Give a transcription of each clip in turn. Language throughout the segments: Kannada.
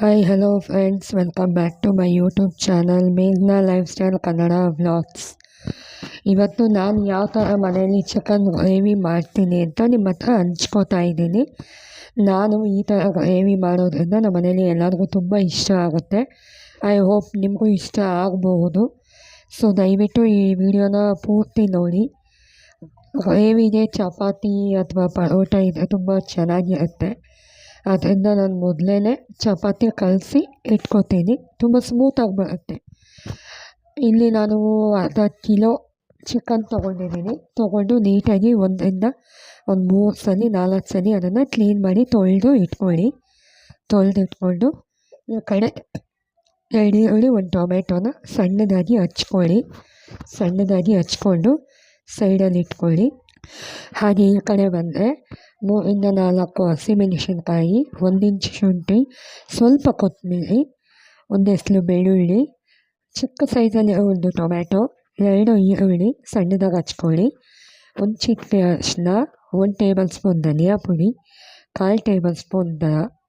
Hi hello friends welcome back to my YouTube channel ಮೇಘ್ನಾ life style Kannada vlogs ಇವತ್ತು ನಾನು ಯಾವ ಥರ ಮನೆಯಲ್ಲಿ ಚಿಕನ್ ಗ್ರೇವಿ ಮಾಡ್ತೀನಿ ಅಂತ ನಿಮ್ಮ ಹತ್ರ ಹಂಚ್ಕೋತಾ ಇದ್ದೀನಿ. ನಾನು ಈ ಥರ ಗ್ರೇವಿ ಮಾಡೋದ್ರಿಂದ ನಮ್ಮ ಮನೇಲಿ ಎಲ್ಲರಿಗೂ ತುಂಬ ಇಷ್ಟ ಆಗುತ್ತೆ. ಐ ಹೋಪ್ ನಿಮಗೂ ಇಷ್ಟ ಆಗಬಹುದು. ಸೊ ದಯವಿಟ್ಟು ಈ ವಿಡಿಯೋನ ಪೂರ್ತಿ ನೋಡಿ. ಗ್ರೇವಿಗೆ ಚಪಾತಿ ಅಥವಾ ಪರೋಟ ಇದೆ ತುಂಬ ಚೆನ್ನಾಗಿರುತ್ತೆ. ಅದರಿಂದ ನಾನು ಮೊದಲೇ ಚಪಾತಿ ಕಲಸಿ ಇಟ್ಕೋತೀನಿ. ತುಂಬ ಸ್ಮೂತಾಗಿ ಬರುತ್ತೆ. ಇಲ್ಲಿ ನಾನು ಅರ್ಧ ಕಿಲೋ ಚಿಕನ್ ತೊಗೊಂಡಿದ್ದೀನಿ. ತೊಗೊಂಡು ನೀಟಾಗಿ ಒಂದರಿಂದ ಒಂದು ಮೂರು ಸಲ, ನಾಲ್ಕು ಸಲ ಅದನ್ನು ಕ್ಲೀನ್ ಮಾಡಿ ತೊಳೆದು ಇಟ್ಕೊಳ್ಳಿ. ತೊಳೆದು ಇಟ್ಕೊಂಡು ಈ ಕಡೆ ಎರಡು ಒಂದು ಟೊಮೆಟೊನ ಸಣ್ಣದಾಗಿ ಹಚ್ಕೊಳ್ಳಿ. ಸಣ್ಣದಾಗಿ ಹಚ್ಕೊಂಡು ಸೈಡಲ್ಲಿ ಇಟ್ಕೊಳ್ಳಿ. ಹಾಗೆ ಈ ಕಡೆ ಬಂದರೆ ಮೂರಿಂದ ನಾಲ್ಕು ಹಸಿಮೆಣಸಿನ್ಕಾಯಿ ಒಂದು ಇಂಚು ಶುಂಠಿ, ಸ್ವಲ್ಪ ಕೊತ್ತಂಬರಿ, ಒಂದು ಬೆಳ್ಳುಳ್ಳಿ, ಚಿಕ್ಕ ಸೈಜಲ್ಲಿ ಒಂದು ಟೊಮ್ಯಾಟೊ, ಎರಡು ಈರುಳ್ಳಿ, ಸಣ್ಣದಾಗಿ ಹಚ್ಕೊಳ್ಳಿ. ಒಂದು ಚಿಟಿಕೆ ಅರಿಶಿನ ಒಂದು ಟೇಬಲ್ ಸ್ಪೂನ್ ಧನಿಯಾ ಪುಡಿ, ಕಾಲು ಟೇಬಲ್ ಸ್ಪೂನ್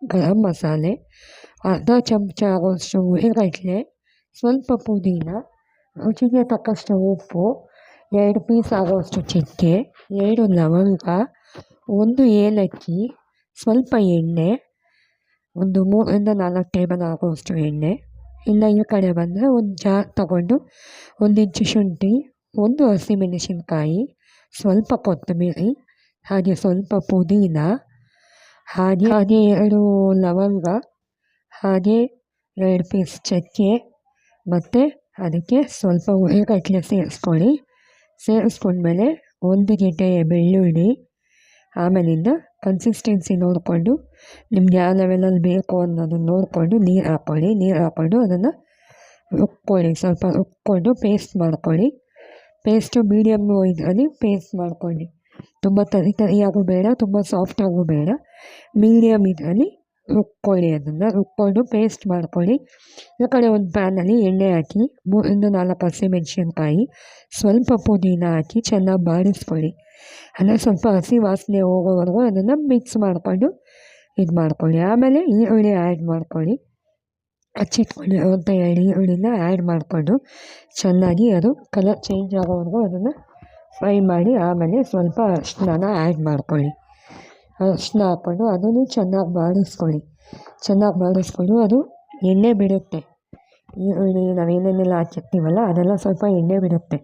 ಗರಂ ಮಸಾಲೆ, ಅರ್ಧ ಚಮಚ ಆಗೋಷ್ಟು ಉರಿಗಡಲೆ ಸ್ವಲ್ಪ ಪುದೀನ, ರುಚಿಗೆ ತಕ್ಕಷ್ಟು ಉಪ್ಪು, ಎರಡು ಪೀಸ್ ಆಗೋಷ್ಟು ಚಕ್ಕೆ, ಎರಡು ಲವಂಗ ಒಂದು ಏಲಕ್ಕಿ, ಸ್ವಲ್ಪ ಎಣ್ಣೆ, ಒಂದು ಮೂರರಿಂದ ನಾಲ್ಕು ಟೇಬಲ್ ಆಗುವಷ್ಟು ಎಣ್ಣೆ ಇಲ್ಲ ಈ ಕಡೆ ಬಂದರೆ ಒಂದು ಜಾರ್ ತಗೊಂಡು ಒಂದು ಇಂಚು ಶುಂಠಿ, ಒಂದು ಹಸಿಮೆಣಸಿನ್ಕಾಯಿ, ಸ್ವಲ್ಪ ಕೊತ್ತಂಬರಿ, ಹಾಗೆ ಸ್ವಲ್ಪ ಪುದೀನ, ಹಾಗೆ ಹಾಗೆ ಎರಡು ಲವಂಗ, ಹಾಗೆ ಎರಡು ಪೀಸ್ ಚಕ್ಕೆ ಮತ್ತು ಅದಕ್ಕೆ ಸ್ವಲ್ಪ ಉಳ್ಳಿಗಡ್ಡೆ ಸೇರಿಸ್ಕೊಳ್ಳಿ. ಸೇರಿಸ್ಕೊಂಡ್ಮೇಲೆ ಒಂದು ಗೆಡ್ಡೆ ಬೆಳ್ಳುಳ್ಳಿ ಆಮೇಲಿಂದ ಕನ್ಸಿಸ್ಟೆನ್ಸಿ ನೋಡಿಕೊಂಡು ನಿಮ್ಗೆ ಯಾವ ಲೆವೆಲಲ್ಲಿ ಬೇಕು ಅನ್ನೋದನ್ನು ನೋಡಿಕೊಂಡು ನೀರು ಹಾಕ್ಕೊಳ್ಳಿ ನೀರು ಹಾಕ್ಕೊಂಡು ಅದನ್ನು ರುಬ್ಕೊಳ್ಳಿ. ಸ್ವಲ್ಪ ರುಬ್ಕೊಂಡು ಪೇಸ್ಟ್ ಮಾಡ್ಕೊಳ್ಳಿ. ಪೇಸ್ಟು ಮೀಡಿಯಮ್ಮು ಇದರಲ್ಲಿ ಪೇಸ್ಟ್ ಮಾಡ್ಕೊಳ್ಳಿ. ತುಂಬ ತರಿ ತರಿಯಾಗೂ ಬೇಡ, ತುಂಬ ಸಾಫ್ಟಾಗೂ ಬೇಡ. ಮೀಡಿಯಮ್ ಇದರಲ್ಲಿ ರುಬ್ಕೊಳ್ಳಿ ಅದನ್ನು ರುಬ್ಕೊಂಡು ಪೇಸ್ಟ್ ಮಾಡ್ಕೊಳ್ಳಿ. ಈ ಕಡೆ ಒಂದು ಪ್ಯಾನಲ್ಲಿ ಎಣ್ಣೆ ಹಾಕಿ ಮೂರಿಂದ ನಾಲ್ಕು ಹಸಿಮೆಣ್ಸಿನ್ಕಾಯಿ, ಸ್ವಲ್ಪ ಪುದೀನ ಹಾಕಿ ಚೆನ್ನಾಗಿ ಬಾಡಿಸ್ಕೊಳ್ಳಿ ಅಂದರೆ ಸ್ವಲ್ಪ ಹಸಿ ವಾಸನೆ ಹೋಗೋವರೆಗೂ ಅದನ್ನು ಮಿಕ್ಸ್ ಮಾಡಿಕೊಂಡು ಇದು ಮಾಡ್ಕೊಳ್ಳಿ. ಆಮೇಲೆ ಈರುಳ್ಳಿ ಆ್ಯಡ್ ಮಾಡ್ಕೊಳ್ಳಿ. ಅಂತ ಹೇಳಿ ಈರುಳ್ಳಿನ ಆ್ಯಡ್ ಮಾಡಿಕೊಂಡು ಚೆನ್ನಾಗಿ ಅದು ಕಲರ್ ಚೇಂಜ್ ಆಗೋವರೆಗೂ ಅದನ್ನು ಫ್ರೈ ಮಾಡಿ ಆಮೇಲೆ ಸ್ವಲ್ಪ ಅರಿಶಿನ ಆ್ಯಡ್ ಮಾಡ್ಕೊಳ್ಳಿ. ಅರಿಶಿನ ಹಾಕ್ಕೊಂಡು ಅದನ್ನು ಚೆನ್ನಾಗಿ ಬಾಡಿಸ್ಕೊಳ್ಳಿ ಚೆನ್ನಾಗಿ ಬಾಡಿಸ್ಕೊಂಡು ಅದು ಎಣ್ಣೆ ಬಿಡುತ್ತೆ. ಈರುಳ್ಳಿ ನಾವೇನೇನೆಲ್ಲ ಹಾಕಿರ್ತೀವಲ್ಲ, ಅದೆಲ್ಲ ಸ್ವಲ್ಪ ಎಣ್ಣೆ ಬಿಡುತ್ತೆ.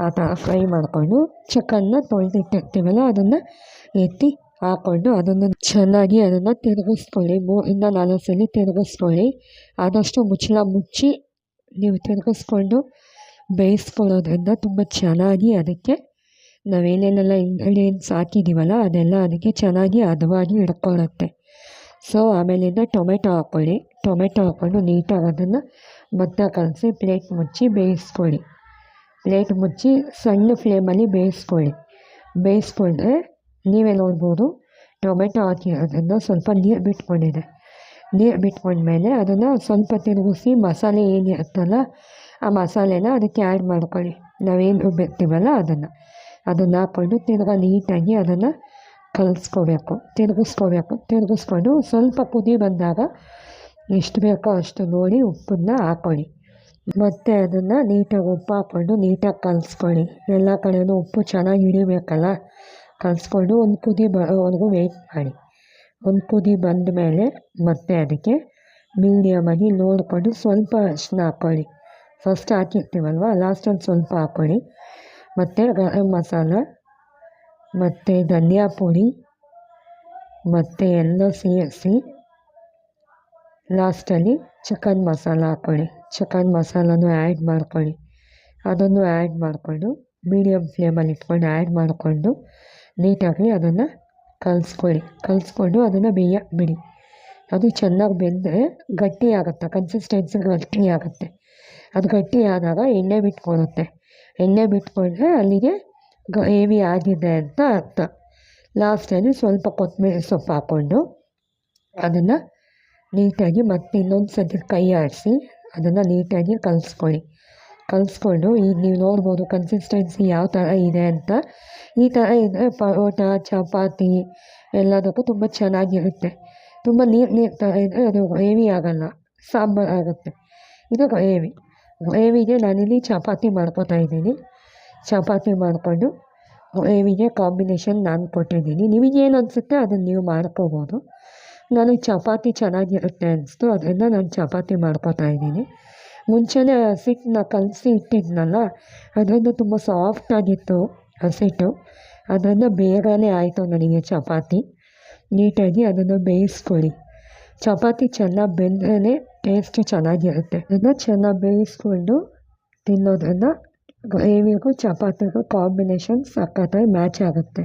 ಆ ಥರ ಫ್ರೈ ಮಾಡಿಕೊಂಡು ಚಿಕನ್ನ ತೊಳೆದಿಟ್ಟಿರ್ತೀವಲ್ಲ, ಅದನ್ನು ಎತ್ತಿ ಹಾಕ್ಕೊಂಡು ಅದನ್ನು ಚೆನ್ನಾಗಿ ಅದನ್ನು ತಿರುಗಿಸ್ಕೊಳ್ಳಿ. ಮೂರಿಂದ ನಾಲ್ಕು ಸಲ ತಿರುಗಿಸ್ಕೊಳ್ಳಿ. ಆದಷ್ಟು ಮುಚ್ಚಳ ಮುಚ್ಚಿ ನೀವು ತಿರುಗಿಸ್ಕೊಂಡು ಬೇಯಿಸ್ಕೊಳ್ಳೋದ್ರಿಂದ ತುಂಬ ಚೆನ್ನಾಗಿ ಅದಕ್ಕೆ ನಾವೇನೇನೆಲ್ಲ ಇಂಗ್ರೀಡಿಯೆಂಟ್ಸ್ ಹಾಕಿದ್ದೀವಲ್ಲ ಅದೆಲ್ಲ ಅದಕ್ಕೆ ಚೆನ್ನಾಗಿ ಹದವಾಗಿ ಹಿಡ್ಕೊಳ್ಳುತ್ತೆ ಸೊ ಆಮೇಲಿಂದ ಟೊಮೆಟೊ ಹಾಕ್ಕೊಳ್ಳಿ ಟೊಮೆಟೊ ಹಾಕ್ಕೊಂಡು ನೀಟಾಗಿ ಅದನ್ನು ಮತ್ತೆ ಕಲಸಿ ಪ್ಲೇಟ್ ಮುಚ್ಚಿ ಬೇಯಿಸ್ಕೊಳ್ಳಿ. ಪ್ಲೇಟ್ ಮುಚ್ಚಿ ಸಣ್ಣ ಫ್ಲೇಮಲ್ಲಿ ಬೇಯಿಸ್ಕೊಳ್ಳಿ. ಬೇಯಿಸ್ಕೊಂಡ್ರೆ ನೀವೇ ನೋಡ್ಬೋದು ಟೊಮೆಟೊ ಹಾಕಿ ಅದನ್ನು ಸ್ವಲ್ಪ ನೀರು ಬಿಟ್ಕೊಂಡಿದೆ. ನೀರು ಬಿಟ್ಕೊಂಡ್ಮೇಲೆ ಅದನ್ನು ಸ್ವಲ್ಪ ತಿರುಗಿಸಿ ಮಸಾಲೆ ಏನಿರುತ್ತಲ್ಲ ಆ ಮಸಾಲೆನ ಅದಕ್ಕೆ ಆ್ಯಡ್ ಮಾಡ್ಕೊಳ್ಳಿ. ನಾವೇನು ರುಬ್ಬಿರ್ತೀವಲ್ಲ ಅದನ್ನು. ಅದನ್ನು ಹಾಕ್ಕೊಂಡು ತಿರ್ಗಾ ನೀಟಾಗಿ ಅದನ್ನು ಕಲಿಸ್ಕೋಬೇಕು. ತಿರುಗಿಸ್ಕೋಬೇಕು ತಿರುಗಿಸ್ಕೊಂಡು ಸ್ವಲ್ಪ ಕುದಿ ಬಂದಾಗ ಎಷ್ಟು ಬೇಕೋ ಅಷ್ಟು ನೋಡಿ ಉಪ್ಪನ್ನು ಹಾಕ್ಕೊಳ್ಳಿ ಮತ್ತು ಅದನ್ನು ನೀಟಾಗಿ ಉಪ್ಪು ಹಾಕ್ಕೊಂಡು ನೀಟಾಗಿ ಕಲಿಸ್ಕೊಳ್ಳಿ. ಎಲ್ಲ ಕಡೆಯೂ ಉಪ್ಪು ಚೆನ್ನಾಗಿ ಹಿಡಿಬೇಕಲ್ಲ? ಕಲಿಸ್ಕೊಂಡು ಒಂದು ಕುದಿ ಬರೋವರೆಗೂ ವೆಯ್ಟ್ ಮಾಡಿ. ಒಂದು ಕುದಿ ಬಂದ ಮೇಲೆ ಮತ್ತೆ ಅದಕ್ಕೆ ಮೀಡಿಯಮಾಗಿ ನೋಡಿಕೊಂಡು ಸ್ವಲ್ಪ ಅರಿಶಿನ ಹಾಕ್ಕೊಳ್ಳಿ ಫಸ್ಟ್ ಹಾಕಿರ್ತೀವಲ್ವ? ಲಾಸ್ಟಲ್ಲಿ ಸ್ವಲ್ಪ ಹಾಕ್ಕೊಳ್ಳಿ ಮತ್ತು ಗರಂ ಮಸಾಲ, ಮತ್ತು ಧನಿಯಾ ಪುಡಿ, ಮತ್ತು ಎಲ್ಲ ಸೇರಿಸಿ ಲಾಸ್ಟಲ್ಲಿ ಚಿಕನ್ ಮಸಾಲ ಹಾಕ್ಕೊಳ್ಳಿ ಚಿಕನ್ ಮಸಾಲನೂ ಆ್ಯಡ್ ಮಾಡ್ಕೊಳ್ಳಿ. ಅದನ್ನು ಆ್ಯಡ್ ಮಾಡಿಕೊಂಡು ಮೀಡಿಯಮ್ ಫ್ಲೇಮಲ್ಲಿ ಇಟ್ಕೊಂಡು ಆ್ಯಡ್ ಮಾಡಿಕೊಂಡು ನೀಟಾಗಿ ಅದನ್ನು ಕಲಿಸ್ಕೊಳ್ಳಿ. ಕಲಿಸ್ಕೊಂಡು ಅದನ್ನು ಬೇಯಕ್ಕೆ ಬಿಡಿ. ಅದು ಚೆನ್ನಾಗಿ ಬೆಂದರೆ ಗಟ್ಟಿ ಆಗುತ್ತೆ. ಕನ್ಸಿಸ್ಟೆನ್ಸಿ ಗಟ್ಟಿ ಆಗುತ್ತೆ. ಅದು ಗಟ್ಟಿ ಆದಾಗ ಎಣ್ಣೆ ಬಿಟ್ಕೊಳ್ಳುತ್ತೆ ಎಣ್ಣೆ ಬಿಟ್ಕೊಂಡ್ರೆ ಅಲ್ಲಿಗೆ ಗ್ರೇವಿ ಆಗಿದೆ ಅಂತ ಅರ್ಥ. ಲಾಸ್ಟಲ್ಲಿ ಸ್ವಲ್ಪ ಕೊತ್ತಂಬರಿ ಸೊಪ್ಪು ಹಾಕ್ಕೊಂಡು ಅದನ್ನು ನೀಟಾಗಿ ಮತ್ತೆ ಇನ್ನೊಂದು ಸತಿ ಕೈ ಆಡಿಸಿ ಅದನ್ನು ನೀಟಾಗಿ ಕಲಿಸ್ಕೊಳ್ಳಿ. ಕಲಿಸ್ಕೊಂಡು ಈಗ ನೀವು ನೋಡ್ಬೋದು ಕನ್ಸಿಸ್ಟೆನ್ಸಿ ಯಾವ ಥರ ಇದೆ ಅಂತ. ಈ ಥರ ಇದ್ದರೆ ಪರೋಟ, ಚಪಾತಿ ಎಲ್ಲದಕ್ಕೂ ತುಂಬ ಚೆನ್ನಾಗಿರುತ್ತೆ. ತುಂಬ ನೀರು ನೀರು ಥರ ಇದ್ದರೆ ಅದು ಗ್ರೇವಿ ಆಗೋಲ್ಲ, ಸಾಂಬಾರು ಆಗುತ್ತೆ. ಇದು ಗ್ರೇವಿ ಗ್ರೇವಿಗೆ ನಾನಿಲ್ಲಿ ಚಪಾತಿ ಮಾಡ್ಕೋತಾ ಇದ್ದೀನಿ. ಚಪಾತಿ ಮಾಡಿಕೊಂಡು ಗ್ರೇವಿಗೆ ಕಾಂಬಿನೇಷನ್ ನಾನು ಕೊಟ್ಟಿದ್ದೀನಿ. ನಿಮಗೇನು ಅನಿಸುತ್ತೆ ಅದನ್ನು ನೀವು ಮಾಡ್ಕೋಬೋದು. ನನಗೆ ಚಪಾತಿ ಚೆನ್ನಾಗಿರುತ್ತೆ ಅನಿಸ್ತು, ಅದರಿಂದ ನಾನು ಚಪಾತಿ ಮಾಡ್ಕೋತಾ ಇದ್ದೀನಿ. ಮುಂಚೆನೇ ಹಸಿಟ್ಟನ್ನ ಕಲಸಿ ಇಟ್ಟಿದ್ನಲ್ಲ, ಅದರಿಂದ ತುಂಬ ಸಾಫ್ಟಾಗಿತ್ತು ಹಸಿಟ್ಟು. ಅದರಿಂದ ಬೇಗನೆ ಆಯಿತು ನನಗೆ ಚಪಾತಿ. ನೀಟಾಗಿ ಅದನ್ನು ಬೇಯಿಸ್ಕೊಳ್ಳಿ ಚಪಾತಿ ಚೆನ್ನಾಗಿ ಬೆಂದ್ರೇ ಟೇಸ್ಟು ಚೆನ್ನಾಗಿರುತ್ತೆ ಅದನ್ನು ಚೆನ್ನಾಗಿ ಬೇಯಿಸ್ಕೊಂಡು ತಿನ್ನೋದ್ರಿಂದ ಗ್ರೇವಿಗೂ ಚಪಾತಿಗೂ ಕಾಂಬಿನೇಷನ್ ಸಕ್ಕತ್ತಾಗಿ ಮ್ಯಾಚ್ ಆಗುತ್ತೆ.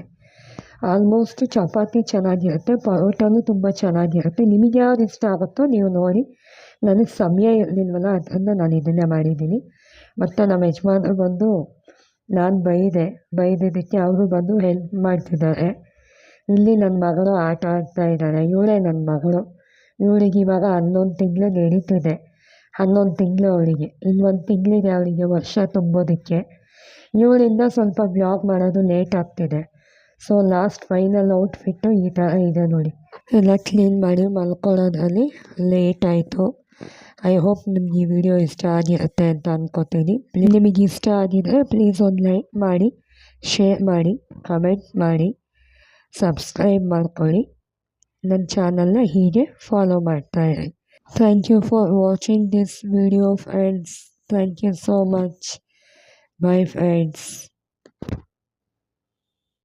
ಆಲ್ಮೋಸ್ಟ್ ಚಪಾತಿ ಚೆನ್ನಾಗಿರುತ್ತೆ ಪರೋಟನೂ ತುಂಬ ಚೆನ್ನಾಗಿರುತ್ತೆ ನಿಮಗೆ ಯಾವ್ದು ಇಷ್ಟ ಆಗುತ್ತೋ ನೀವು ನೋಡಿ. ನನಗೆ ಸಮಯ ಇರಲಿಲ್ವಲ್ಲ ಅದರಿಂದ ನಾನು ಇದನ್ನೇ ಮಾಡಿದ್ದೀನಿ. ಮತ್ತು ನಮ್ಮ ಯಜಮಾನ್ರು ಬಂದು, ನಾನು ಬೈದೆ, ಬೈದಿದ್ದಕ್ಕೆ ಅವರು ಬಂದು ಹೆಲ್ಪ್ ಮಾಡ್ತಿದ್ದಾರೆ. ಇಲ್ಲಿ ನನ್ನ ಮಗಳು ಆಟ ಆಡ್ತಾ ಇದ್ದಾರೆ, ಇವಳೇ ನನ್ನ ಮಗಳು. ಇವಳಿಗೆ ಇವಾಗ ಹನ್ನೊಂದು ತಿಂಗಳು ನಡೀತಿದೆ. ಹನ್ನೊಂದು ತಿಂಗಳು ಅವಳಿಗೆ. ಇನ್ನೊಂದು ತಿಂಗಳಿಗೆ ಅವಳಿಗೆ ವರ್ಷ ತುಂಬೋದಕ್ಕೆ. ಇವಳಿಂದ ಸ್ವಲ್ಪ ಬ್ಲಾಗ್ ಮಾಡೋದು ಲೇಟ್ ಆಗ್ತಿದೆ. ಸೊ ಲಾಸ್ಟ್ ಫೈನಲ್ ಔಟ್ಫಿಟ್ಟು ಈ ಥರ ಇದೆ ನೋಡಿ. ಎಲ್ಲ ಕ್ಲೀನ್ ಮಾಡಿ ಮಲ್ಕೊಳ್ಳೋದ್ರಲ್ಲಿ ಲೇಟ್ ಆಯಿತು. ಐ ಹೋಪ್ ನಿಮ್ಗೆ ಈ ವಿಡಿಯೋ ಇಷ್ಟ ಆಗಿರುತ್ತೆ ಅಂತ ಅಂದ್ಕೋತೀನಿ ನಿಮಗೆ ಇಷ್ಟ ಆಗಿದರೆ ಪ್ಲೀಸ್ ಒಂದು ಲೈಕ್ ಮಾಡಿ ಶೇರ್ ಮಾಡಿ ಕಮೆಂಟ್ ಮಾಡಿ ಸಬ್ಸ್ಕ್ರೈಬ್ ಮಾಡ್ಕೊಳ್ಳಿ. ನನ್ನ ಚಾನಲ್ನ ಹೀಗೆ ಫಾಲೋ ಮಾಡ್ತಾ ಇರಿ thank you for watching this video friends thank you so much bye friends